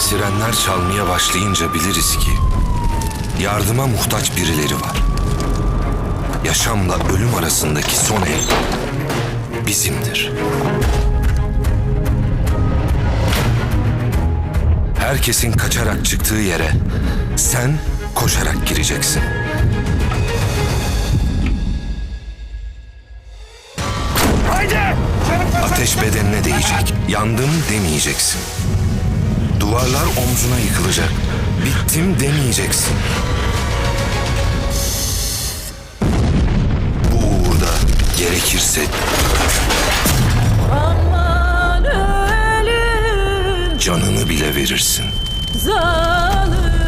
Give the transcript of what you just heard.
Sirenler çalmaya başlayınca biliriz ki yardıma muhtaç birileri var. Yaşamla ölüm arasındaki son el bizimdir. Herkesin kaçarak çıktığı yere sen koşarak gireceksin. Ateş bedenine değecek. Yandım demeyeceksin. Duvarlar omzuna yıkılacak. Bittim demeyeceksin. Bu uğurda gerekirse Aman ölüm canını bile verirsin. zalim